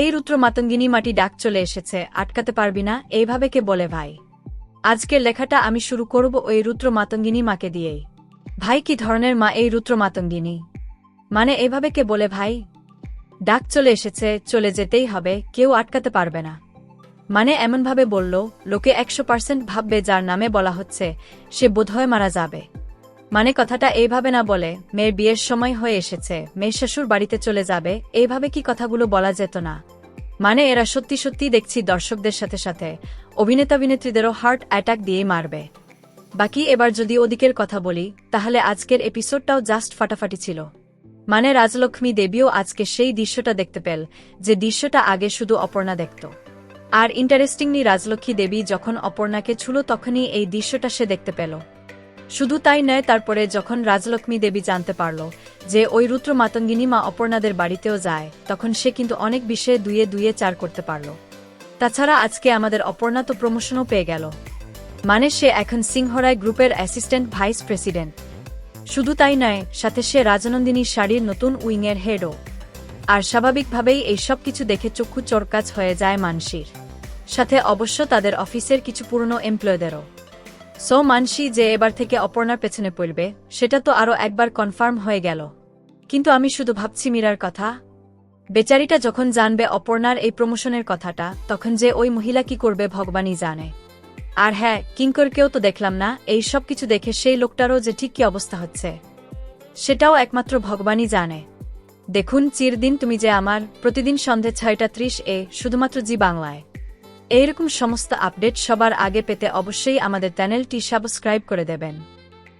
এই রুদ্র মাতঙ্গিনী মাটি ডাক চলে এসেছে, আটকাতে পারবি না, এইভাবে কে বলে ভাই? আজকের লেখাটা আমি শুরু করব ওই রুদ্র মাতঙ্গিনী মাকে দিয়েই। ভাই, কি ধরনের মা এই রুদ্র মাতঙ্গিনী মানে এভাবে কে বলে ভাই? ডাক চলে এসেছে, চলে যেতেই হবে, কেউ আটকাতে পারবে না। মানে এমনভাবে বলল, লোকে একশো পার্সেন্ট ভাববে যার নামে বলা হচ্ছে, সে বোধহয় মারা যাবে। মানে কথাটা এইভাবে না বলে, মেয়ের বিয়ের সময় হয়ে এসেছে, মেয়ের শ্বশুর বাড়িতে চলে যাবে, এইভাবে কি কথাগুলো বলা যেত না। মানে এরা সত্যি সত্যি দেখছি দর্শকদের সাথে সাথে, অভিনেতা অভিনেত্রীদেরও হার্ট অ্যাটাক দিয়ে মারবে। বাকি এবার যদি ওদিকের কথা বলি, তাহলে আজকের এপিসোডটাও জাস্ট ফাটাফাটি ছিল। মানে রাজলক্ষ্মী দেবীও আজকে সেই দৃশ্যটা দেখতে পেল, যে দৃশ্যটা আগে শুধু অপর্ণা দেখত। আর ইন্টারেস্টিংলি রাজলক্ষ্মী দেবী যখন অপর্ণাকে ছুলো, তখনই এই দৃশ্যটা সে দেখতে পেল। শুধু তাই নয়, তারপরে যখন রাজলক্ষ্মী দেবী জানতে পারল যে ওই রুদ্র মাতঙ্গিনী মা অপর্ণাদের বাড়িতেও যায়, তখন সে কিন্তু অনেক বিষয়ে দুয়ে দুয়ে চার করতে পারল। তাছাড়া আজকে আমাদের অপর্ণা তো প্রমোশনও পেয়ে গেল। মানে সে এখন সিংহরায় গ্রুপের অ্যাসিস্ট্যান্ট ভাইস প্রেসিডেন্ট শুধু তাই নয়, সাথে সে রাজনন্দিনীর শাড়ির নতুন উইংয়ের হেডও আর স্বাভাবিকভাবেই এই সব কিছু দেখে চক্ষু চরকাজ হয়ে যায় মানসির। সাথে অবশ্য তাদের অফিসের কিছু পুরনো এমপ্লয়দেরও সো মানসি যে এবার থেকে অপর্ণার পেছনে পড়বে, সেটা তো আরও একবার কনফার্ম হয়ে গেল। কিন্তু আমি শুধু ভাবছি মীরার কথা। বেচারিটা যখন জানবে অপর্ণার এই প্রমোশনের কথাটা, তখন যে ওই মহিলা কি করবে ভগবানই জানে। আর হ্যাঁ কিঙ্করকেও তো দেখলাম না, এই সব কিছু দেখে সেই লোকটারও যে ঠিক কি অবস্থা হচ্ছে। সেটাও একমাত্র ভগবানই জানে। দেখুন, চিরদিন তুমি যে আমার, প্রতিদিন সন্ধে ছয়টা ত্রিশ এ, শুধুমাত্র জি বাংলায়। এইরকম সমস্ত আপডেট সবার আগে পেতে অবশ্যই আমাদের চ্যানেলটি সাবস্ক্রাইব করে দেবেন।